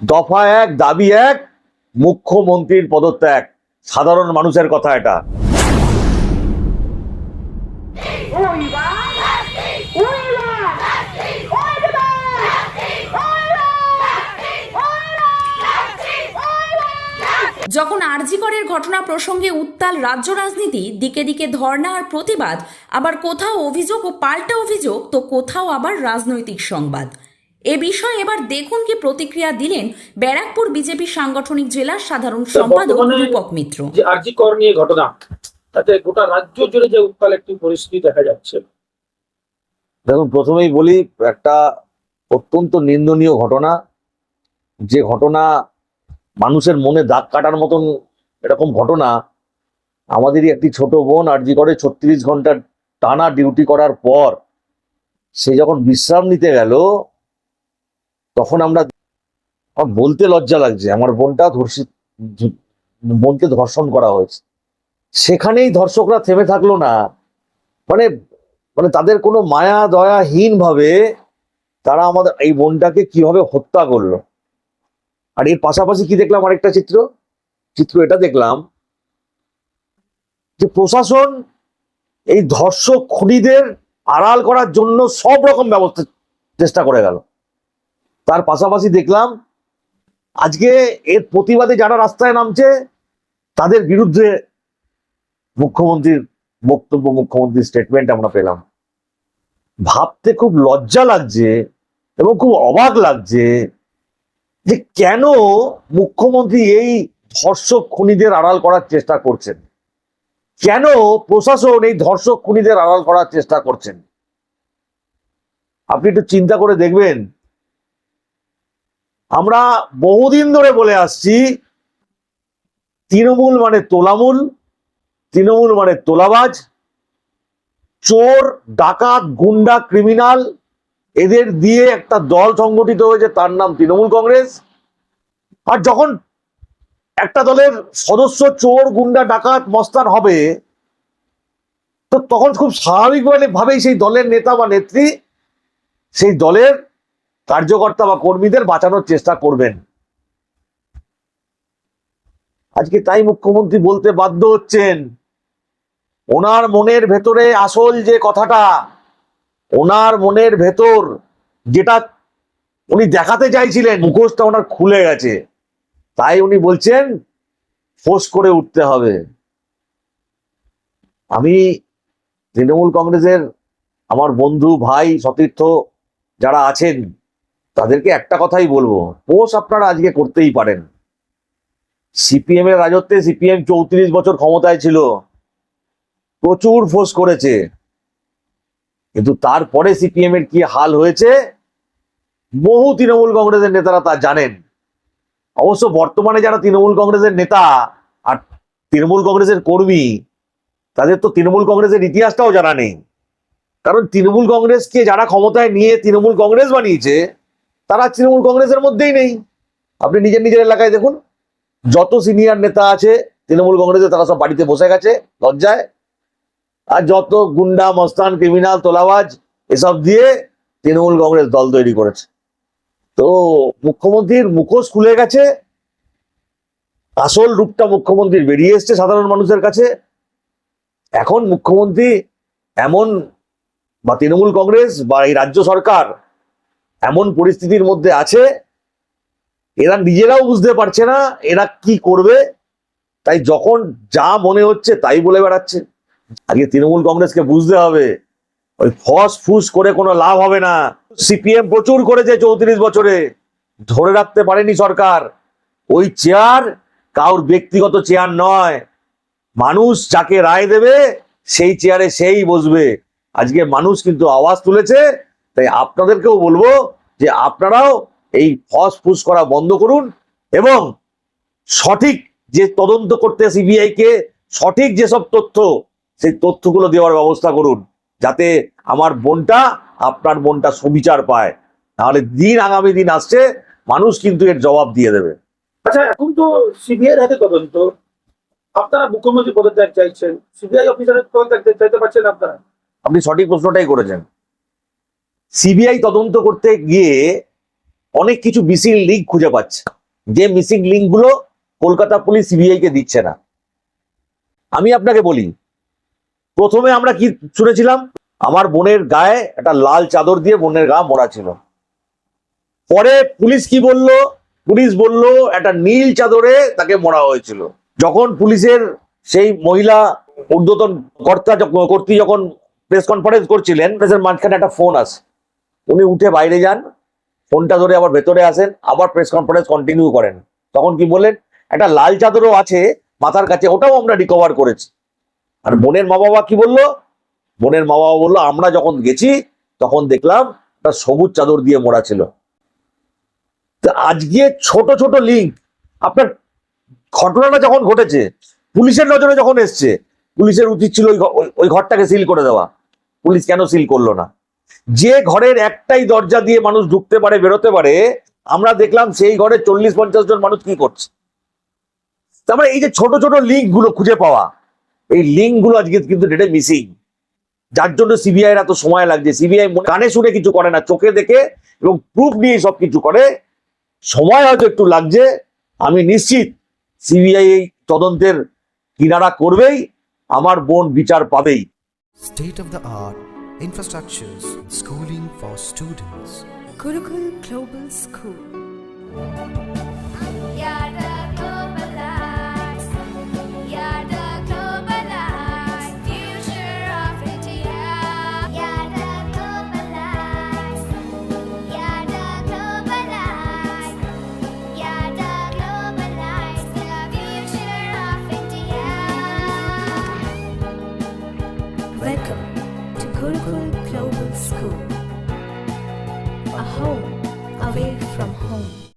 দফা এক, দাবি এক, মুখ্যমন্ত্রীর পদত্যাগ। সাধারণ মানুষের কথা এটা। যখন আরজিকরের ঘটনা প্রসঙ্গে উত্তাল রাজ্য রাজনীতি, দিকে দিকে ধর্ণা আর প্রতিবাদ, আবার কোথাও অভিযোগ ও পাল্টা অভিযোগ, তো কোথাও আবার রাজনৈতিক সংবাদ। এ বিষয়ে এবার দেখুন কি প্রতিক্রিয়া দিলেন ব্যারাকপুর বিজেপি সাংগঠনিক জেলার সাধারণ সম্পাদক রূপক মিত্র। যে আরজি কর নিয়ে ঘটনা তাতে গোটা রাজ্য জুড়ে যে উত্তাল একটি পরিস্থিতি দেখা যাচ্ছে। দেখুন প্রথমেই বলি একটা অত্যন্ত নিন্দনীয় ঘটনা। যে ঘটনা মানুষের মনে দাগ কাটার মতন এরকম ঘটনা আমাদেরই একটি ছোট বোন আরজি করে ছত্রিশ ঘণ্টা টানা ডিউটি করার পর সে যখন বিশ্রাম নিতে গেল তখন আমরা আমার বলতে লজ্জা লাগছে, আমার বোনটা ধর্ষিত, বোনকে ধর্ষণ করা হয়েছে। সেখানেই ধর্ষকরা থেমে থাকল না। মানে মানে তাদের কোনো মায়া দয়াহীন ভাবে তারা আমাদের, এই বোনটাকে কীভাবে হত্যা করল। আর এর পাশাপাশি কি দেখলাম আরেকটা চিত্র? চিত্র এটা দেখলাম যে প্রশাসন এই ধর্ষক খুনিদের আড়াল করার জন্য সব রকম ব্যবস্থা, চেষ্টা করে গেল। তার পাশাপাশি দেখলাম, আজকে এর প্রতিবাদে যারা রাস্তায় নামছে, তাদের বিরুদ্ধে মুখ্যমন্ত্রীর বক্তব্য, মুখ্যমন্ত্রীর স্টেটমেন্ট আমরা পেলাম। ভাবতে খুব লজ্জা লাগছে এবং খুব অবাক লাগছে যে কেন মুখ্যমন্ত্রী এই ধর্ষক খুনিদের আড়াল করার চেষ্টা করছেন? কেন প্রশাসন এই ধর্ষক খুনিদের আড়াল করার চেষ্টা করছেন? আপনি একটু চিন্তা করে দেখবেন আমরা বহুদিন ধরে বলে আসছি, তৃণমূল মানে তোলামূল, তৃণমূল মানে তোলাবাজ, চোর, ডাকাত, গুন্ডা, ক্রিমিনাল, এদের দিয়ে একটা দল সংগঠিত হয়েছে, তার নাম তৃণমূল কংগ্রেস। আর যখন একটা দলের সদস্য চোর, গুন্ডা, ডাকাত, মস্তান হবে, তো তখন খুব স্বাভাবিকভাবে ভাবেই সেই দলের নেতা বা নেত্রী, সেই দলের কার্যকর্তা বা কর্মীদের বাঁচানোর চেষ্টা করবেন। আজকে তাই মুখ্যমন্ত্রী বলতে বাধ্য হচ্ছেন, ওনার মনের ভেতরে আসল যে কথাটা, ওনার মনের ভেতর যেটা উনি দেখাতে চাইছিলেন, মুখোশটা ওনার খুলে গেছে। তাই উনি বলছেন ফোর্স করে উঠতে হবে। আমি তৃণমূল কংগ্রেসের আমার বন্ধু, ভাই, সতীর্থ যারা আছেন তাদেরকে একটা কথাই বলব, পোষ আপনারা আজকে করতেই পারেন। সিপিএম এর রাজত্বে সিপিএম চৌত্রিশ বছর ক্ষমতায় ছিল, প্রচুর ফোর্স করেছে। কিন্তু তারপরে সিপিএম এর কি হাল হয়েছে? বহু তৃণমূল কংগ্রেসের নেতারা তা জানেন। অবশ্য বর্তমানে যারা তৃণমূল কংগ্রেসের নেতা আর তৃণমূল কংগ্রেসের কর্মী, তাদের তো তৃণমূল কংগ্রেসের ইতিহাসটাও জানা নেই। কারণ তৃণমূল কংগ্রেসকে যারা ক্ষমতায় নিয়ে তৃণমূল কংগ্রেস বানিয়েছে তারা তৃণমূল কংগ্রেসের মধ্যেই নেই। আপনি নিজের নিজের এলাকায় দেখুন, যত সিনিয়র নেতা আছে, তৃণমূল কংগ্রেসে তারা সব বাড়িতে বসে গেছে, লজ্জায়। আর যত গুন্ডা, মস্তান ক্রিমিনাল তোলাবাজ, এসব দিয়ে তৃণমূল কংগ্রেস দল তৈরি করেছে। তো মুখ্যমন্ত্রীর মুখোশ খুলে গেছে। আসল রূপটা মুখ্যমন্ত্রীর বেরিয়ে এসছে সাধারণ মানুষের কাছে। এখন মুখ্যমন্ত্রী এমন বা তৃণমূল কংগ্রেস বা এই রাজ্য সরকার এমন পরিস্থিতির মধ্যে আছে, এরা নিজেরাও বুঝতে পারছে না, এরা কি করবে, তাই যখন যা মনে হচ্ছে তাই বলে বেড়াচ্ছে। আগে তৃণমূল কংগ্রেসকে বুঝতে হবে, ওই ফস ফুস করে কোনো লাভ হবে না। সিপিএম প্রচুর করেছে চৌত্রিশ বছরে, ধরে রাখতে পারেনি সরকার। ওই চেয়ার কাউর ব্যক্তিগত চেয়ার নয়। মানুষ যাকে রায় দেবে, সেই চেয়ারে সেই বসবে। আজকে মানুষ কিন্তু আওয়াজ তুলেছে তাই আপনাদেরকেও বলব যে আপনারাও এই ফস ফুস করা বন্ধ করুন এবং সঠিক যে তদন্ত করতে সিবিআই কে সঠিক যেসব তথ্য সেই তথ্যগুলো দেওয়ার ব্যবস্থা করুন যাতে আমার বোনটা আপনার বোনটা সুবিচার পায়। নাহলে দিন আগামী দিন আসছে মানুষ কিন্তু এর জবাব দিয়ে দেবে। আচ্ছা এখন তো সিবিআই এর হাতে তদন্ত। আপনারা মুখ্যমন্ত্রী পদত্যাগ চাইছেন। সিবিআই অফিসারের পদত্যাগ চাইতে পারছেন আপনারা। আপনি সঠিক প্রশ্নটাই করেছেন। সিবিআই তদন্ত করতে গিয়ে অনেক কিছু মিসিং লিঙ্ক খুঁজে পাচ্ছে। যে মিসিং লিঙ্কগুলো কলকাতা পুলিশ সিবিআই কে দিচ্ছে না। আমি আপনাকে বলি, প্রথমে আমরা কি শুনেছিলাম? আমার বোনের গায়ে একটা লাল চাদর দিয়ে বোনের গা মোড়া ছিল। পরে পুলিশ কি বলল? পুলিশ বলল, একটা নীল চাদরে তাকে মোড়া হয়েছিল। যখন পুলিশের সেই মহিলা ঊর্ধ্বতন কর্তা কর্তৃ যখন প্রেস কনফারেন্স করছিলেন প্রেসের মাঝখানে একটা ফোন আসে। উনি উঠে বাইরে যান, ফোনটা ধরে আবার ভেতরে আসেন, আবার প্রেস কনফারেন্স কন্টিনিউ করেন। তখন কি বললেন? একটা লাল চাদরও আছে মাথার কাছে, ওটাও আমরা রিকভার করেছি। আর বোনের মা বাবা কি বলল? বোনের মা বাবা বলল, আমরা যখন গেছি, তখন দেখলাম একটা সবুজ চাদর দিয়ে মোড়া ছিল। আজকে ছোট ছোট লিঙ্ক আপনার ঘটনাটা যখন ঘটেছে, পুলিশের নজরে যখন এসছে, পুলিশের উচিত ছিল ওই ঘরটাকে সিল করে দেওয়া। পুলিশ কেন সিল করল না? যে ঘরের একটাই দরজা দিয়ে মানুষ ঢুকতে পারে, বেরোতে পারে, আমরা দেখলাম সেই ঘরে চল্লিশ পঞ্চাশ জন মানুষ কি করছে। তারপরে এই যে ছোট ছোট লিঙ্কগুলো খুঁজে পাওয়া, এই লিঙ্কগুলো আজকে কিন্তু ডেটে মিসিং যার জন্য সিবিআই এত সময় লাগছে। সিবিআই কানে শুনে কিছু করে না, চোখে দেখে এবং প্রুফ নিয়ে সব কিছু করে। সময় হয়তো একটু লাগছে। আমি নিশ্চিত সিবিআই এই তদন্তের কিনারা করবেই, আমার বোন বিচার পাবেই। State of the art infrastructures, schooling for students. Gurukul Global School. Rico.